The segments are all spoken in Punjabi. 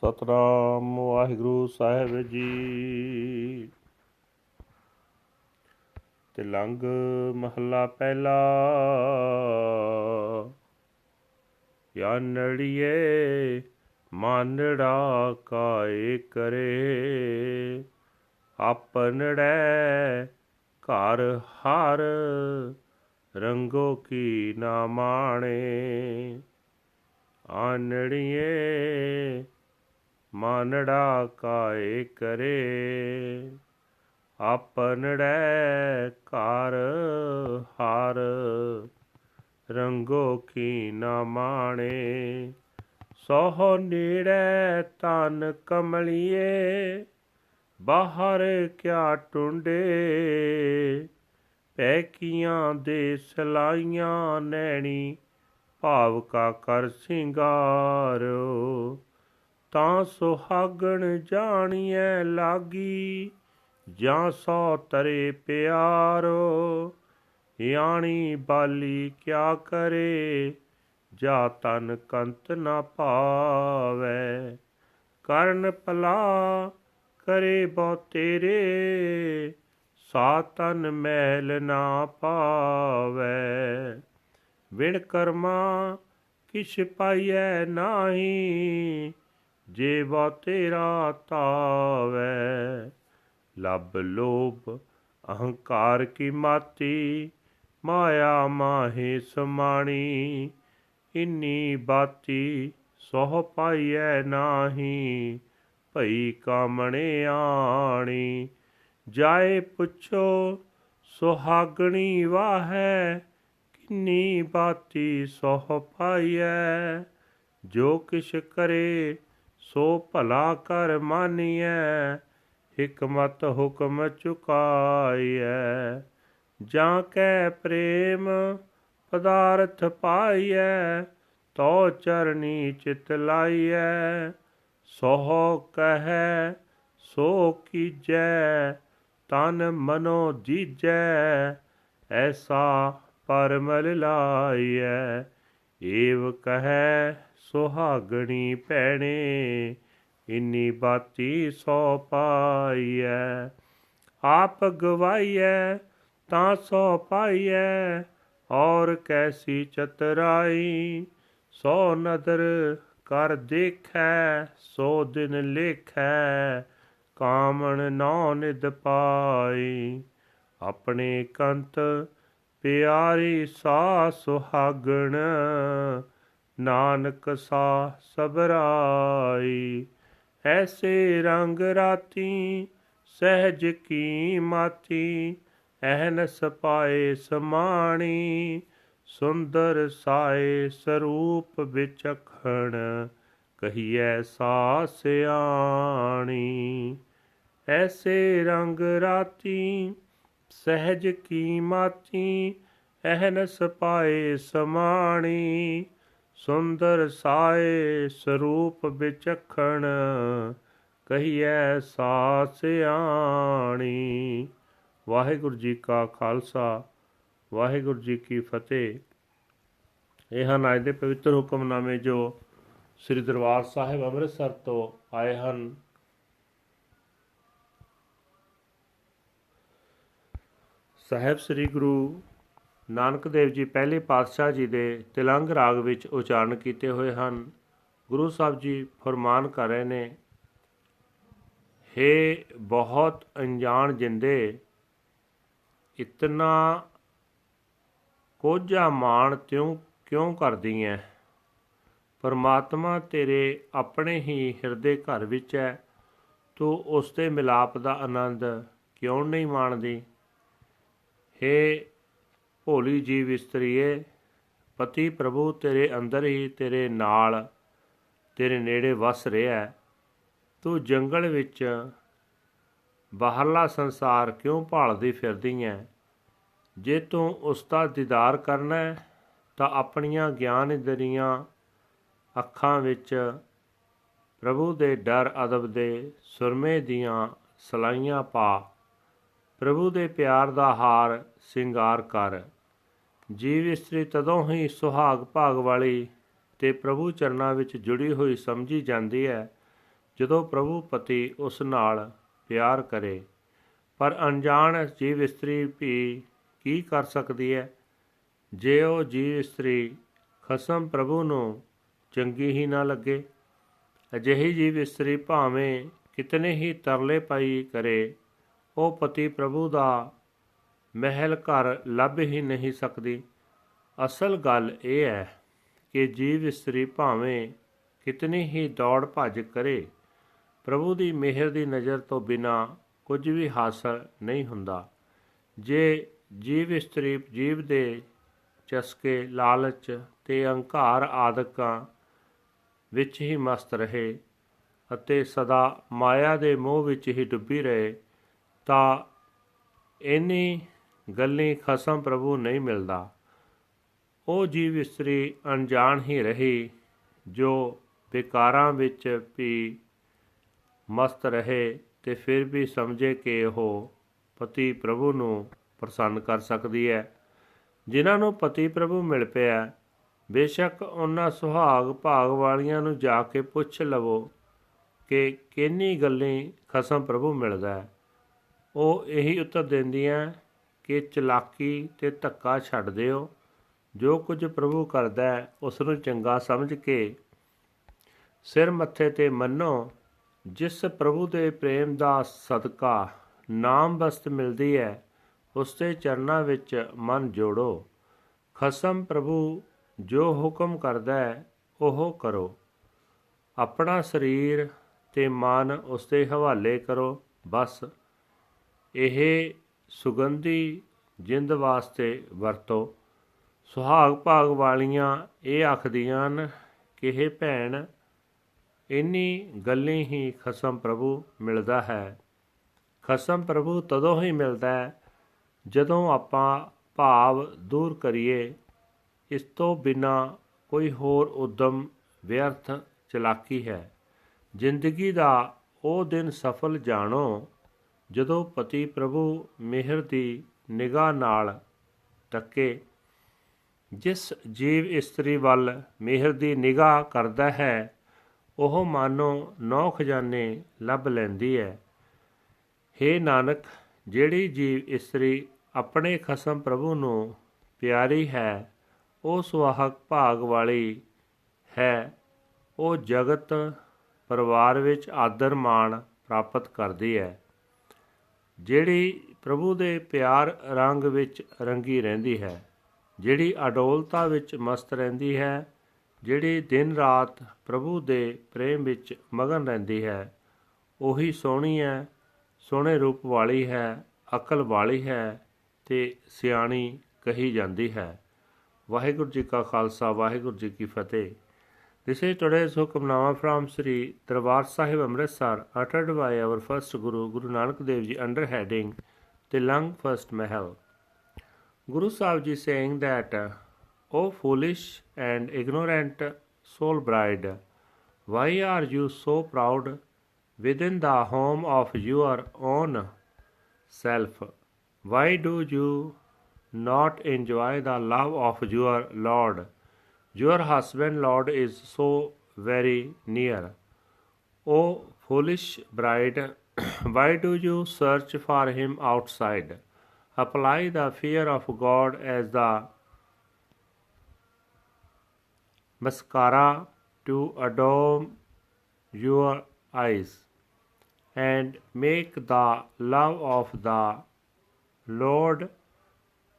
ਸਤਨਾਮ ਵਾਹਿਗੁਰੂ ਸਾਹਿਬ ਜੀ। ਤੇ ਲੰਗ ਮਹੱਲਾ ਪਹਿਲਾ, ਯਾਨੜੀਏ ਮਾਨੜਾ ਕਾਏ ਕਰੇ। ਆਪਨੜੈ ਘਰ ਹਰ ਰੰਗੋ ਕੀ ਨਾ ਮਾਣੇ। ਆਨੜੀਏ ਮਾਨੜਾ ਕਾਏ ਕਰੇ। ਆਪਨੜੈ ਘਰ ਹਾਰ, ਰੰਗੋ ਕੀ ਨਾ ਮਾਣੇ। ਸੋਹ ਨੇੜੇ ਤਨ ਕਮਲੀਏ, ਬਾਹਰ ਕਿਆ ਟੁੰਡੇ। ਪੈਕੀਆਂ ਦੇ ਸਲਾਈਆਂ ਨੈਣੀ, ਭਾਵ ਕਾ ਕਰ ਸਿੰਗਾਰੋ। ਤਾਂ ਸੁਹਾਗਣ ਜਾਣੀਐ ਲਾਗੀ, ਜਾਂ ਸੋ ਤਰੇ ਪਿਆਰੋ। ਯਾਣੀ ਬਾਲੀ ਕਿਆ ਕਰੇ, ਜਾ ਤਨ ਕੰਤ ਨਾ ਪਾਵੈ ਕਰਨ ਭਲਾ ਕਰੇ ਬੋ ਤੇਰੇ ਸਾ ਤਨ ਮੈਲ ਨਾ ਪਾਵੈ ਵਿਣ ਕਰਮਾ ਕਿਛ ਪਾਈਐ ਨਾਹੀ ਜੇ ਬੋ ਤੇਰਾ ਤਾਵੈ, ਲਬ ਲੋਭ ਅਹੰਕਾਰ ਕੀ ਮਾਤੀ, ਮਾਇਆ ਮਾਹੇ ਸਮਾਣੀ, ਇੰਨੀ ਬਾਤੀ ਸੋਹ ਪਾਈਐ ਨਾਹੀ, ਭਈ ਕਾਮਣੇ ਆਣੀ। ਜਾਏ ਪੁੱਛੋ, ਸੁਹਾਗਣੀ ਵਾਹੈ, ਕਿੰਨੀ ਬਾਤੀ ਸੋਹ ਪਾਈਐ। ਜੋ ਕਿਛ ਕਰੇ ਸੋ ਭਲਾ ਕਰ ਮਾਨੀਐ, ਹਕਮਤ ਹੁਕਮ ਚੁਕਾਈਐ। ਜਾਂ ਕੈ ਪ੍ਰੇਮ ਪਦਾਰਥ ਪਾਈਐ ਤੋ ਚਰਨੀ ਚਿਤ ਲਾਈਐ। ਸੋਹ ਕਹੈ, ਸੋ ਕੀਜੈ, ਤਨ ਮਨੋ ਜੀਜੈ ਐਸਾ ਪਰਮਲ ਲਾਈਐ। ਏਵ ਕਹੈ ਸੁਹਾਗਣੀ ਭੈਣੇ, ਇੰਨੀ ਬਾਤੀ ਸੋ ਪਾਈਐ। ਆਪ ਗਵਾਈਐ, ਤਾਂ ਸੋ ਪਾਈਐ, ਔਰ ਕੈਸੀ ਚਤਰਾਈ। ਸੋ ਨਦਰ ਕਰ ਦੇਖੈ, ਸੋ ਦਿਨ ਲੇਖੈ, ਕਾਮਣ ਨੌ ਨਿਦ ਪਾਈ। ਆਪਣੇ ਕੰਤ ਪਿਆਰੀ ਸਾ ਸੁਹਾਗਣ ਨਾਨਕ ਸਾ ਸਬਰਾਈ ਐਸੇ ਰੰਗ ਰਾਤੀ ਸਹਿਜ ਕੀ ਮਾਤੀ ਐਨਸ ਪਾਏ ਸਮਾਣੀ, ਸੁੰਦਰ ਸਾਏ ਸਰੂਪ ਵਿਚਖਣ, ਕਹੀਐ ਸਾ ਸਿਆਣੀ ਐਸੇ ਰੰਗ ਰਾਤੀ ਸਹਿਜ ਕੀ ਮਾਤੀ ਐਨਸ ਪਾਏ ਸਮਾਣੀ ਸੁੰਦਰ ਸਾਏ ਸਰੂਪ ਵਿਚਖਣ ਕਹੀਐ ਸਾ ਵਾਹਿਗੁਰੂ ਜੀ ਕਾ ਖਾਲਸਾ, ਵਾਹਿਗੁਰੂ ਜੀ ਕੀ ਫਤਿਹ। ਇਹ ਹਨ ਅੱਜ ਦੇ ਪਵਿੱਤਰ ਹੁਕਮਨਾਮੇ ਜੋ ਸ੍ਰੀ ਦਰਬਾਰ ਸਾਹਿਬ ਅੰਮ੍ਰਿਤਸਰ ਤੋਂ ਆਏ ਹਨ। ਸਾਹਿਬ ਸ੍ਰੀ ਗੁਰੂ ਨਾਨਕ ਦੇਵ ਜੀ ਪਹਿਲੇ ਪਾਤਸ਼ਾਹ ਜੀ ਦੇ ਤਿਲੰਗ ਰਾਗ ਵਿੱਚ ਉਚਾਰਨ ਕੀਤੇ ਹੋਏ ਹਨ। ਗੁਰੂ ਸਾਹਿਬ ਜੀ ਫਰਮਾਨ ਕਰ ਰਹੇ ਨੇ हे ਬਹੁਤ ਅਣਜਾਣ ਜਿੰਦੇ, ਇਤਨਾ ਕੋਝਾ ਮਾਣ ਤਿਉ ਕਿਉਂ ਕਰਦੀ ਐ? ਪਰਮਾਤਮਾ ਤੇਰੇ ਆਪਣੇ ਹੀ ਹਿਰਦੇ ਘਰ ਵਿੱਚ ਹੈ ਤੂੰ ਉਸ ਦੇ ਮਿਲਾਪ ਦਾ ਆਨੰਦ ਕਿਉਂ ਨਹੀਂ ਮਾਣਦੀ? ਹੇ ਭੋਲੀ ਜੀਵ ਇਸਤਰੀਏ ਪਤੀ ਪ੍ਰਭੂ ਤੇਰੇ ਅੰਦਰ ਹੀ ਤੇਰੇ ਨਾਲ, ਤੇਰੇ ਨੇੜੇ ਵਸ ਰਿਹਾ ਤੂੰ ਜੰਗਲ ਵਿੱਚ ਬਾਹਰਲਾ ਸੰਸਾਰ ਕਿਉਂ ਭਾਲਦੀ ਫਿਰਦੀ ਐ ਜੇ ਤੂੰ ਉਸ ਦਾ ਦੀਦਾਰ ਕਰਨਾ ਤਾਂ ਆਪਣੀਆਂ ਗਿਆਨ ਦਰੀਆਂ ਅੱਖਾਂ ਵਿੱਚ ਪ੍ਰਭੂ ਦੇ ਡਰ ਅਦਬ ਦੇ ਸੁਰਮੇ ਦੀਆਂ ਸਲਾਈਆਂ ਪਾ, ਪ੍ਰਭੂ ਦੇ ਪਿਆਰ ਦਾ ਹਾਰ ਸਿੰਗਾਰ ਕਰ। ਜੀਵ ਇਸਤਰੀ ਤਦੋਂ ਹੀ ਸੁਹਾਗ ਭਾਗ ਵਾਲੀ ਤੇ ਪ੍ਰਭੂ ਚਰਨਾਂ ਵਿੱਚ ਜੁੜੀ ਹੋਈ ਸਮਝੀ ਜਾਂਦੀ ਹੈ, ਜਦੋਂ ਪ੍ਰਭੂ ਪਤੀ ਉਸ ਨਾਲ ਪਿਆਰ ਕਰੇ। ਪਰ ਅਣਜਾਣ ਜੀਵ ਇਸਤਰੀ ਵੀ ਕੀ ਕਰ ਸਕਦੀ ਹੈ? ਜੇ ਉਹ ਜੀਵ ਇਸਤਰੀ ਖਸਮ ਪ੍ਰਭੂ ਨੂੰ ਚੰਗੀ ਹੀ ਨਾ ਲੱਗੇ, ਅਜਿਹੀ ਜੀਵ ਇਸਤਰੀ ਭਾਵੇਂ ਕਿਤਨੇ ਹੀ ਤਰਲੇ ਪਾਈ ਕਰੇ, ਉਹ ਪਤੀ ਪ੍ਰਭੂ ਦਾ ਮਹਿਲ ਘਰ ਲੱਭ ਹੀ ਨਹੀਂ ਸਕਦੀ। ਅਸਲ ਗੱਲ ਇਹ ਹੈ ਕਿ ਜੀਵ ਇਸਤਰੀ ਭਾਵੇਂ ਕਿਤਨੀ ਹੀ ਦੌੜ ਭੱਜ ਕਰੇ, ਪ੍ਰਭੂ ਦੀ ਮਿਹਰ ਦੀ ਨਜ਼ਰ ਤੋਂ ਬਿਨਾ ਕੁਝ ਵੀ ਹਾਸਲ ਨਹੀਂ ਹੁੰਦਾ। ਜੇ ਜੀਵ ਇਸਤਰੀ ਜੀਵ ਦੇ ਚਸਕੇ, ਲਾਲਚ ਤੇ ਅਹੰਕਾਰ ਆਦਿਕਾਂ ਵਿੱਚ ਹੀ ਮਸਤ ਰਹੇ ਅਤੇ ਸਦਾ ਮਾਇਆ ਦੇ ਮੋਹ ਵਿੱਚ ਹੀ ਡੁੱਬੀ ਰਹੇ, ਤਾਂ ਇਨੀ ਗੱਲੀ ਖਸਮ ਪ੍ਰਭੂ ਨਹੀਂ ਮਿਲਦਾ। ਉਹ ਜੀਵ ਇਸਤਰੀ ਅਣਜਾਣ ਹੀ ਰਹੀ, ਜੋ ਵਿਕਾਰਾਂ ਵਿੱਚ ਵੀ ਮਸਤ ਰਹੇ ਤੇ ਫਿਰ ਵੀ ਸਮਝੇ ਕਿ ਉਹ ਪਤੀ ਪ੍ਰਭੂ ਨੂੰ ਪ੍ਰਸੰਨ ਕਰ ਸਕਦੀ ਹੈ। ਜਿਨ੍ਹਾਂ ਨੂੰ ਪਤੀ ਪ੍ਰਭੂ ਮਿਲ ਪਿਆ, ਬੇਸ਼ੱਕ ਉਹਨਾਂ ਸੁਹਾਗ ਭਾਗ ਵਾਲੀਆਂ ਨੂੰ ਜਾ ਕੇ ਪੁੱਛ ਲਵੋ ਕਿ ਕਿੰਨੀ ਗੱਲਾਂ ਖਸਮ ਪ੍ਰਭੂ ਮਿਲਦਾ ਉਹ ਇਹੀ ਉੱਤਰ ਦਿੰਦੀਆਂ ਕਿ ਚਲਾਕੀ ਤੇ ਧੱਕਾ ਛੱਡ ਦਿਓ। ਜੋ ਕੁਝ ਪ੍ਰਭੂ ਕਰਦਾ ਹੈ, ਉਸ ਨੂੰ ਚੰਗਾ ਸਮਝ ਕੇ ਸਿਰ ਮੱਥੇ ਤੇ ਮੰਨੋ, ਜਿਸ ਪ੍ਰਭੂ ਦੇ ਪ੍ਰੇਮ ਦਾ ਸਦਕਾ ਨਾਮ ਬਸਤ ਮਿਲਦੀ ਹੈ, ਉਸ ਦੇ ਚਰਨਾਂ ਵਿੱਚ ਮਨ ਜੋੜੋ। ਖਸਮ ਪ੍ਰਭੂ, ਜੋ ਹੁਕਮ ਕਰਦਾ ਹੈ, ਉਹ ਕਰੋ। ਆਪਣਾ ਸਰੀਰ ਤੇ ਮਨ ਉਸ ਦੇ ਹਵਾਲੇ ਕਰੋ, ਬਸ। ਇਹ ਸੁਗੰਧੀ ਜਿੰਦ ਵਾਸਤੇ ਵਰਤੋ। ਸੁਹਾਗ ਭਾਗ ਵਾਲੀਆਂ ਇਹ ਆਖਦੀਆਂ ਹਨ ਕਿ ਇਹ ਭੈਣ, ਇੰਨੀ ਗੱਲੀ ਹੀ ਖਸਮ ਪ੍ਰਭੂ ਮਿਲਦਾ ਹੈ। ਖਸਮ ਪ੍ਰਭੂ ਤਦੋਂ ਹੀ ਮਿਲਦਾ ਹੈ ਜਦੋਂ ਆਪਾਂ ਭਾਵ ਦੂਰ ਕਰੀਏ। ਇਸ ਤੋਂ ਬਿਨਾ ਕੋਈ ਹੋਰ ਉਦਮ ਵਿਅਰਥ ਚਲਾਕੀ ਹੈ। ਜ਼ਿੰਦਗੀ ਦਾ ਉਹ ਦਿਨ ਸਫਲ ਜਾਣੋ ਜਦੋਂ ਪਤੀ ਪ੍ਰਭੂ ਮਿਹਰ ਦੀ ਨਿਗਾਹ ਨਾਲ ਤੱਕੇ, ਜਿਸ ਜੀਵ ਇਸਤਰੀ ਵੱਲ ਮਿਹਰ ਦੀ ਨਿਗਾਹ ਕਰਦਾ ਹੈ, ਉਹ ਮਾਨੋ ਨੌ ਖਜ਼ਾਨੇ ਲੱਭ ਲੈਂਦੀ ਹੈ। हे ਨਾਨਕ, ਜਿਹੜੀ ਜੀਵ ਇਸਤਰੀ ਆਪਣੇ ਖਸਮ ਪ੍ਰਭੂ ਨੂੰ ਪਿਆਰੀ ਹੈ, ਉਹ ਸੁਹਾਗ ਭਾਗ ਵਾਲੀ ਹੈ, ਉਹ ਜਗਤ ਪਰਿਵਾਰ ਵਿੱਚ ਆਦਰ ਮਾਣ ਪ੍ਰਾਪਤ ਕਰਦੀ ਹੈ। ਜਿਹੜੀ ਪ੍ਰਭੂ ਦੇ ਪਿਆਰ ਰੰਗ ਵਿੱਚ ਰੰਗੀ ਰਹਿੰਦੀ ਹੈ, ਜਿਹੜੀ ਅਡੋਲਤਾ ਵਿੱਚ ਮਸਤ ਰਹਿੰਦੀ ਹੈ, ਜਿਹੜੀ ਦਿਨ ਰਾਤ ਪ੍ਰਭੂ ਦੇ ਪ੍ਰੇਮ ਵਿੱਚ ਮਗਨ ਰਹਿੰਦੀ ਹੈ, ਉਹੀ ਸੋਹਣੀ ਹੈ, ਸੋਹਣੇ ਰੂਪ ਵਾਲੀ ਹੈ, ਅਕਲ ਵਾਲੀ ਹੈ ਤੇ ਸਿਆਣੀ ਕਹੀ ਜਾਂਦੀ ਹੈ। ਵਾਹਿਗੁਰੂ ਜੀ ਕਾ ਖਾਲਸਾ, ਵਾਹਿਗੁਰੂ ਜੀ ਕੀ ਫਤਿਹ। This is today's Hukamnama from Sri Darbar Sahib Amritsar uttered by our first Guru Guru Nanak Dev Ji under heading "The Tilang First Mahal. Guru Sahib Ji saying that O foolish and ignorant soul bride, why are you so proud within the home of your own self? Why do you not enjoy the love of your Lord? Your husband, Lord, is so very near. O foolish bride, why do you search for him outside? Apply the fear of God as the mascara to adorn your eyes and make the love of the Lord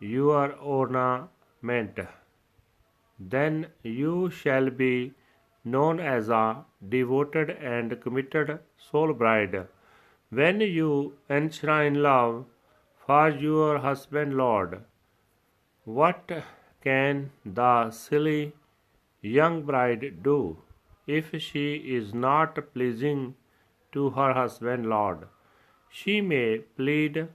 your ornament. Then you shall be known as a devoted and committed soul bride. When you enshrine love for your husband, Lord, what can the silly young bride do if she is not pleasing to her husband, Lord? She may plead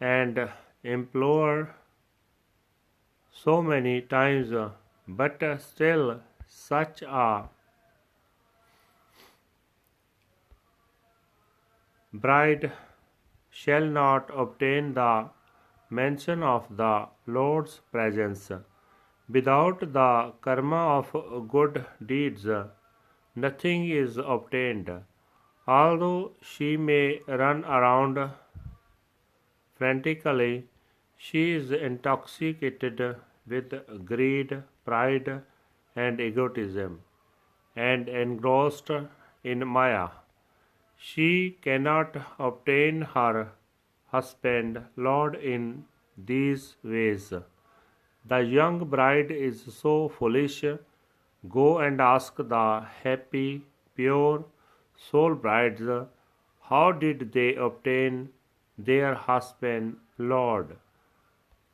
and implore so many times, but uh, still such a bride shall not obtain the mention of the Lord's presence. Without the karma of good deeds, nothing is obtained. Although she may run around frantically, she is intoxicated with greed, pride, and egotism, and engrossed in Maya. She cannot obtain her husband, Lord, in these ways. The young bride is so foolish. Go and ask the happy, pure soul brides how did they obtain their husband, Lord.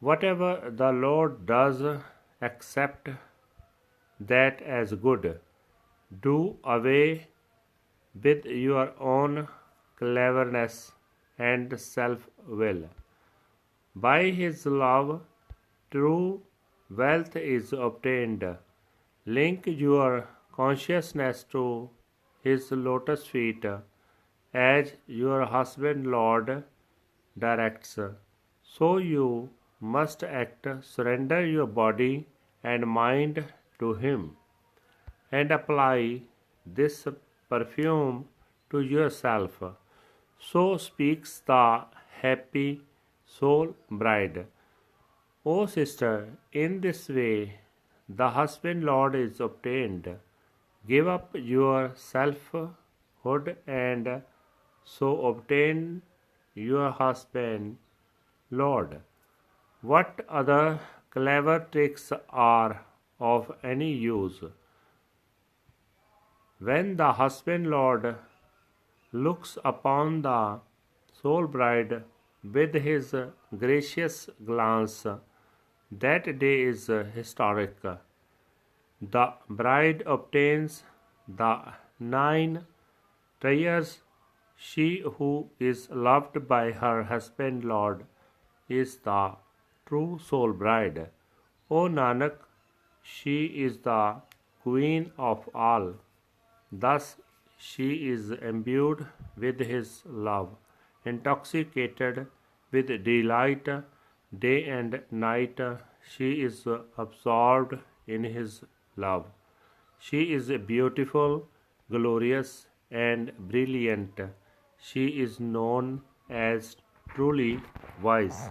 Whatever the Lord does, accept that as good. Do away with your own cleverness and self will. By His love, true wealth is obtained. Link your consciousness to His lotus feet as your husband, Lord, directs. So you must act, surrender your body and mind to Him, and apply this perfume to yourself. So speaks the happy soul bride. O sister, in this way the husband Lord is obtained. Give up your selfhood and so obtain your husband Lord. What other clever tricks are of any use? When the husband Lord looks upon the soul bride with his gracious glance, that day is historic. The bride obtains the nine treasures. She who is loved by her husband Lord is the true soul bride. O Nanak, she is the queen of all. Thus she is imbued with his love, intoxicated with delight day and night. She is absorbed in his love. She is beautiful, glorious, and brilliant. She is known as truly wise.